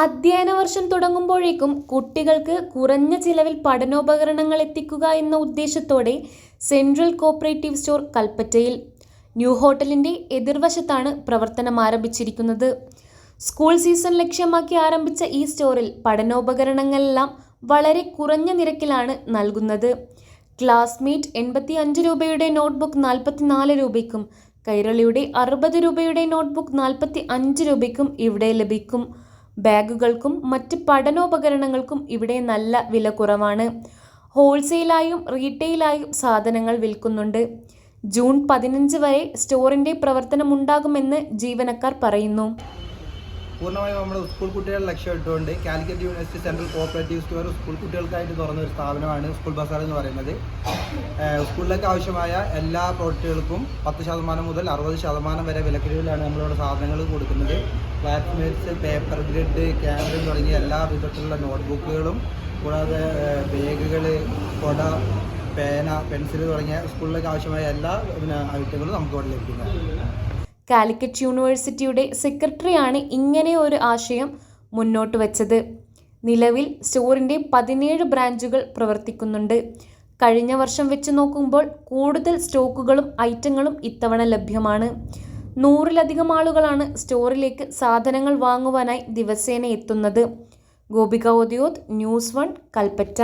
അധ്യയന വർഷം തുടങ്ങുമ്പോഴേക്കും കുട്ടികൾക്ക് കുറഞ്ഞ ചിലവിൽ പഠനോപകരണങ്ങൾ എത്തിക്കുക എന്ന ഉദ്ദേശത്തോടെ സെൻട്രൽ കോപ്പറേറ്റീവ് സ്റ്റോർ കൽപ്പറ്റയിൽ ന്യൂ ഹോട്ടലിന്റെ എതിർവശത്താണ് പ്രവർത്തനം ആരംഭിച്ചിരിക്കുന്നത്. സ്കൂൾ സീസൺ ലക്ഷ്യമാക്കി ആരംഭിച്ച ഈ സ്റ്റോറിൽ പഠനോപകരണങ്ങളെല്ലാം വളരെ കുറഞ്ഞ നിരക്കിലാണ് നൽകുന്നത്. ക്ലാസ്മേറ്റ് എൺപത്തി അഞ്ച് രൂപയുടെ നോട്ട്ബുക്ക് നാൽപ്പത്തിനാല് രൂപയ്ക്കും കൈരളിയുടെ അറുപത് രൂപയുടെ നോട്ട്ബുക്ക് നാൽപ്പത്തി അഞ്ച് രൂപയ്ക്കും ഇവിടെ ലഭിക്കും. ബാഗുകൾക്കും മറ്റ് പഠനോപകരണങ്ങൾക്കും ഇവിടെ നല്ല വില കുറവാണ് ഹോൾസെയിലായും റീറ്റെയിലായും സാധനങ്ങൾ വിൽക്കുന്നുണ്ട്. ജൂൺ പതിനഞ്ച് വരെ സ്റ്റോറിന്റെ പ്രവർത്തനമുണ്ടാകുമെന്ന് ജീവനക്കാർ പറയുന്നു. പൂർണമായും നമ്മുടെ സ്കൂൾ കുട്ടികളെ ലക്ഷ്യമിട്ടുകൊണ്ട് Calicut university central cooperative store school കുട്ടികൾക്കായിട്ട് തുറന്ന ഒരു സ്ഥാപനമാണ് സ്കൂൾ ബസാർ എന്ന് പറയുന്നത്. സ്കൂളിലേക്ക് ആവശ്യമായ എല്ലാ പ്രോഡക്റ്റുകൾക്കും പത്ത് ശതമാനം മുതൽ അറുപത് ശതമാനം വരെ വിലക്കിഴിവിലാണ് നമ്മളിവിടെ സാധനങ്ങൾ കൊടുക്കുന്നത്. ക്ലാസ്മേറ്റ്സ് പേപ്പർ ഗ്രിഡ് ക്യാമറ തുടങ്ങിയ എല്ലാ വിധത്തിലുള്ള നോട്ട്ബുക്കുകളും കൂടാതെ ബാഗുകൾ കൊട പേന പെൻസിൽ തുടങ്ങിയ സ്കൂളിലേക്ക് ആവശ്യമായ എല്ലാ ഐറ്റങ്ങളും നമുക്ക് ഇവിടെ ലഭിക്കുന്നതാണ് കാലിക്കറ്റ് യൂണിവേഴ്സിറ്റിയുടെ സെക്രട്ടറിയാണ് ഇങ്ങനെ ഒരു ആശയം മുന്നോട്ട് വച്ചത്. നിലവിൽ സ്റ്റോറിന്റെ പതിനേഴ് ബ്രാഞ്ചുകൾ പ്രവർത്തിക്കുന്നുണ്ട്. കഴിഞ്ഞ വർഷം വെച്ച് നോക്കുമ്പോൾ കൂടുതൽ സ്റ്റോക്കുകളും ഐറ്റങ്ങളും ഇത്തവണ ലഭ്യമാണ്. നൂറിലധികം ആളുകളാണ് സ്റ്റോറിലേക്ക് സാധനങ്ങൾ വാങ്ങുവാനായി ദിവസേന എത്തുന്നത്. Gopika Odiyoth news one Kalpetta.